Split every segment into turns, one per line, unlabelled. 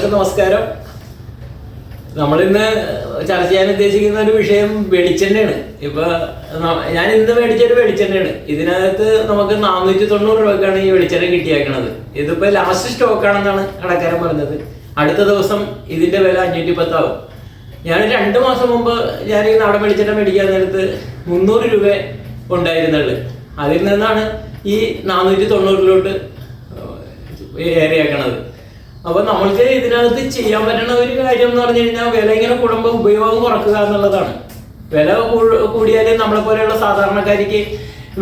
എല്ലാവർക്കും നമസ്കാരം. നമ്മളിന്ന് ചർച്ച ചെയ്യാൻ ഉദ്ദേശിക്കുന്ന ഒരു വിഷയം വെളിച്ചെണ്ണയാണ്. ഇപ്പൊ ഞാൻ ഇന്ന് മേടിച്ചൊരു വെളിച്ചെണ്ണയാണ്. ഇതിനകത്ത് നമുക്ക് നാനൂറ്റി തൊണ്ണൂറ് രൂപക്കാണ് ഈ വെളിച്ചെണ്ണ കിട്ടിയേക്കണത്. ഇതിപ്പോ ലാസ്റ്റ് സ്റ്റോക്ക് ആണെന്നാണ് കടക്കാരൻ പറഞ്ഞത്. അടുത്ത ദിവസം ഇതിന്റെ വില അഞ്ഞൂറ്റി പത്താവും ഞാൻ രണ്ട് മാസം മുമ്പ് ഞാൻ ഈ നാടൻ വെളിച്ചെണ്ണ മേടിക്കാൻ നേരത്ത് മുന്നൂറ് രൂപ ഉണ്ടായിരുന്നുള്ളു അതിൽ നിന്നാണ് ഈ നാനൂറ്റി തൊണ്ണൂറിലോട്ട് ഏറിയാക്കണത്. അപ്പൊ നമ്മൾക്ക് ഇതിനകത്ത് ചെയ്യാൻ പറ്റുന്ന ഒരു കാര്യം എന്ന് പറഞ്ഞു കഴിഞ്ഞാൽ വില ഇങ്ങനെ കൂടുമ്പോൾ ഉപയോഗം കുറക്കുക എന്നുള്ളതാണ്. വില കൂടിയാലേ നമ്മളെ പോലെയുള്ള സാധാരണക്കാരിക്ക്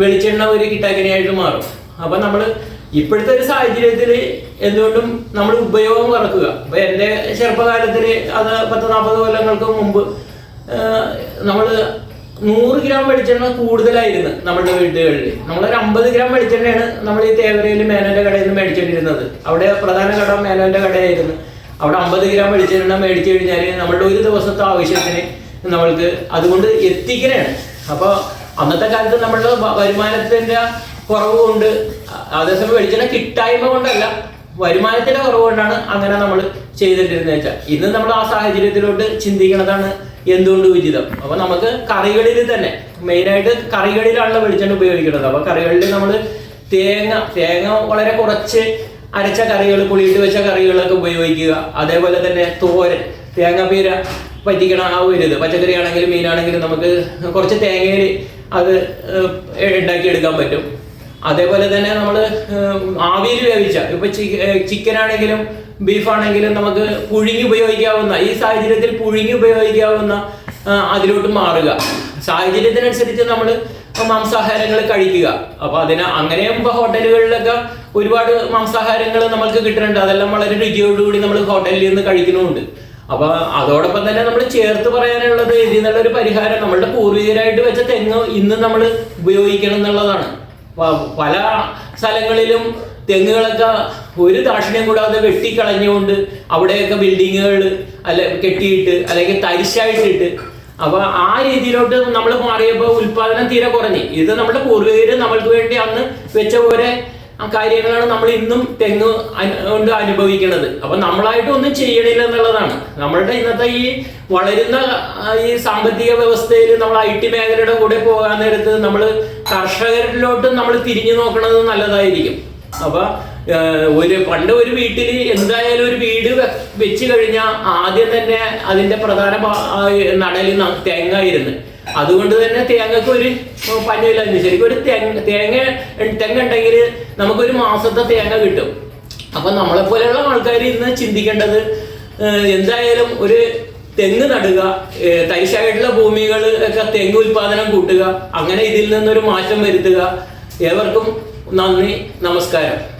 വെളിച്ചെണ്ണ ഒരു കിട്ടാക്കനിയായിട്ട് മാറും. അപ്പൊ നമ്മൾ ഇപ്പോഴത്തെ ഒരു സാഹചര്യത്തിൽ എന്തുകൊണ്ടും നമ്മൾ ഉപയോഗം കുറക്കുക. അപ്പൊ എന്റെ ചെറുപ്പകാലത്തിൽ അത് പത്ത് നാൽപ്പത് കൊല്ലങ്ങൾക്ക് മുമ്പ് നമ്മൾ നൂറ് ഗ്രാം വെളിച്ചെണ്ണ കൂടുതലായിരുന്നു നമ്മുടെ വീടുകളിൽ. നമ്മളൊരു അമ്പത് ഗ്രാം വെളിച്ചെണ്ണയാണ് നമ്മൾ ഈ തേവരയിൽ മേനോന്റെ കടയിൽ നിന്ന് മേടിച്ചിട്ടിരുന്നത് അവിടെ പ്രധാന കട മേനോന്റെ കടയായിരുന്നു. അവിടെ അമ്പത് ഗ്രാം വെളിച്ചെണ്ണ മേടിച്ചു കഴിഞ്ഞാൽ നമ്മളുടെ ഒരു ദിവസത്തെ ആവശ്യത്തിന് നമ്മൾക്ക് അതുകൊണ്ട് എത്തിക്കണേണ് അപ്പോൾ അന്നത്തെ കാലത്ത് നമ്മളുടെ വരുമാനത്തിന്റെ കുറവ് കൊണ്ട് അതേസമയം വെളിച്ചെണ്ണ കിട്ടായ്മ കൊണ്ടല്ല വരുമാനത്തിന്റെ കുറവ് കൊണ്ടാണ് അങ്ങനെ നമ്മൾ ചെയ്തിട്ടിരുന്നത് വെച്ചാൽ ഇന്ന് നമ്മൾ ആ സാഹചര്യത്തിലോട്ട് ചിന്തിക്കുന്നതാണ് എന്തുകൊണ്ട് ഉചിതം? അപ്പൊ നമുക്ക് കറികളിൽ തന്നെ മെയിൻ ആയിട്ട് കറികളിലാണല്ലോ വെളിച്ചെണ്ണ ഉപയോഗിക്കുന്നത്. അപ്പൊ കറികളിൽ നമ്മൾ തേങ്ങ തേങ്ങ വളരെ കുറച്ച് അരച്ച കറികൾ പുളിയിട്ട് വെച്ച കറികളൊക്കെ ഉപയോഗിക്കുക. അതേപോലെ തന്നെ തോരൻ തേങ്ങാപ്പീര പറ്റിക്കണ ആ ഒരു ഇത്. പച്ചക്കറി ആണെങ്കിലും മീനാണെങ്കിലും നമുക്ക് കുറച്ച് തേങ്ങയിൽ അത് ഉണ്ടാക്കി എടുക്കാൻ പറ്റും. അതേപോലെ തന്നെ നമ്മൾ ആവിയിൽ വേവിച്ച. ഇപ്പൊ ചിക്കൻ ആണെങ്കിലും ബീഫ് ആണെങ്കിലും നമുക്ക് പുഴുങ്ങി ഉപയോഗിക്കാവുന്ന ഈ സാഹചര്യത്തിൽ പുഴുങ്ങി ഉപയോഗിക്കാവുന്ന അതിലോട്ട് മാറുക. സാഹചര്യത്തിനനുസരിച്ച് നമ്മൾ മാംസാഹാരങ്ങൾ കഴിക്കുക. അപ്പൊ അതിന് അങ്ങനെ ഇപ്പൊ ഹോട്ടലുകളിലൊക്കെ ഒരുപാട് മാംസാഹാരങ്ങൾ നമുക്ക് കിട്ടുന്നുണ്ട്. അതെല്ലാം വളരെ രുചിയോടുകൂടി നമ്മൾ ഹോട്ടലിൽ നിന്ന് കഴിക്കുന്നുമുണ്ട്. അപ്പൊ അതോടൊപ്പം തന്നെ നമ്മൾ ചേർത്ത് പറയാനുള്ളത് ഇതിൽ നിന്നുള്ള ഒരു പരിഹാരം നമ്മളുടെ പൂർവികരായിട്ട് വെച്ച തെങ്ങ് ഇന്ന് നമ്മൾ ഉപയോഗിക്കണം എന്നുള്ളതാണ്. പല സ്ഥലങ്ങളിലും തെങ്ങുകളൊക്കെ ഒരു ദാക്ഷിണ്യം കൂടാതെ വെട്ടിക്കളഞ്ഞുകൊണ്ട് അവിടെയൊക്കെ ബിൽഡിങ്ങുകൾ അല്ലെ കെട്ടിയിട്ട് അല്ലെങ്കിൽ തരിശായിട്ടിട്ട്. അപ്പൊ ആ രീതിയിലോട്ട് നമ്മൾ മാറിയപ്പോൾ ഉൽപാദനം തീരെ കുറഞ്ഞു. ഇത് നമ്മുടെ പൂർവികര് നമ്മൾക്ക് വേണ്ടി അന്ന് വെച്ച പോലെ കാര്യങ്ങളാണ് നമ്മൾ ഇന്നും തെങ്ങ് കൊണ്ട് അനുഭവിക്കുന്നത് അപ്പൊ നമ്മളായിട്ട് ഒന്നും ചെയ്യണില്ല എന്നുള്ളതാണ്. നമ്മളുടെ ഇന്നത്തെ ഈ വളരുന്ന ഈ സാമ്പത്തിക വ്യവസ്ഥയിൽ നമ്മൾ ഐ ടി മേഖലയുടെ കൂടെ പോകാൻ നേരത്ത് നമ്മൾ കർഷകരിലോട്ട് നമ്മൾ തിരിഞ്ഞു നോക്കുന്നത് നല്ലതായിരിക്കും. അപ്പൊ ഒരു പണ്ട് ഒരു വീട്ടിൽ എന്തായാലും ഒരു വീട് വെച്ച് കഴിഞ്ഞാൽ ആദ്യം തന്നെ അതിന്റെ പ്രധാന നടലിൽ തേങ്ങ ആയിരുന്നു അതുകൊണ്ട് തന്നെ തേങ്ങക്ക് ഒരു പഞ്ഞമില്ലായിരുന്നു ശരിക്കും ഒരു തേങ്ങ തേങ്ങ തെങ്ങ ഉണ്ടെങ്കിൽ നമുക്കൊരു മാസത്തെ തേങ്ങ കിട്ടും. അപ്പൊ നമ്മളെ പോലെയുള്ള ആൾക്കാർ ഇന്ന് ചിന്തിക്കേണ്ടത് എന്തായാലും ഒരു തെങ്ങ് നടുക തൈശായിട്ടുള്ള ഭൂമികൾ ഒക്കെ തെങ്ങ് ഉൽപാദനം കൂട്ടുക അങ്ങനെ ഇതിൽ നിന്നൊരു മാറ്റം വരുത്തുക. ഏവർക്കും നന്ദി നമസ്കാരം.